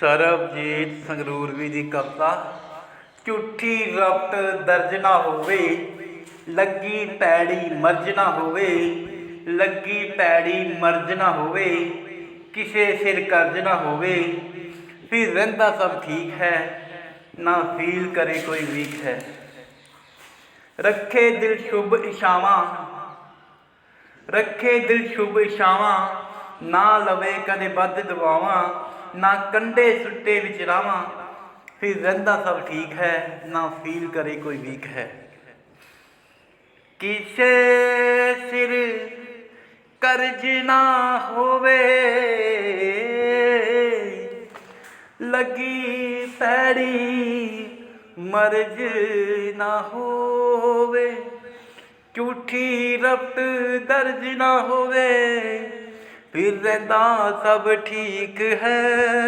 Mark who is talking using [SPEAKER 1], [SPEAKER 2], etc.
[SPEAKER 1] ਸਰਬਜੀਤ ਸੰਗਰੂਰਵੀ ਦੀ ਕਵਿਤਾ, ਝੂਠੀ ਰਬਤ ਦਰਜ ਨਾ ਹੋਵੇ, ਲੱਗੀ ਪੈੜੀ ਮਰਜ ਨਾ ਹੋਵੇ, ਲੱਗੀ ਪੈੜੀ ਮਰਜ ਨਾ ਹੋਵੇ, ਕਿਸੇ ਸਿਰ ਕਰਜ਼ ਨਾ ਹੋਵੇ, ਫਿਰ ਰਹਿੰਦਾ ਸਭ ਠੀਕ ਹੈ, ਨਾ ਫੀਲ ਕਰੇ ਕੋਈ ਵੀਕ ਹੈ। ਰੱਖੇ ਦਿਲ ਸ਼ੁਭ ਇਸ਼ਾਵਾਂ ਰੱਖੇ ਦਿਲ ਸ਼ੁਭ ਇਸ਼ਾਵਾਂ ਨਾ ਲਵੇ ਕਦੇ ਵੱਧ ਦਵਾਵਾਂ, ਨਾ ਕੰਡੇ ਸੁੱਟੇ ਵਿੱਚ ਰਾਵਾਂ ਫਿਰ ਰਹਿੰਦਾ ਸਭ ਠੀਕ ਹੈ, ਨਾ ਫੀਲ ਕਰੇ ਕੋਈ ਵੀਕ ਹੈ। ਕਿਸੇ ਸਿਰ ਕਰਜ਼ ਨਾ ਹੋਵੇ, ਲੱਗੀ ਪੈੜੀ ਮਰਜ ਨਾ ਹੋਵੇ। ਝੂਠੀ ਰਬਤ ਦਰਜ ਨਾ ਹੋਵੇ। ਫਿਰ ਰਹਿੰਦਾ ਸਭ ਠੀਕ ਹੈ।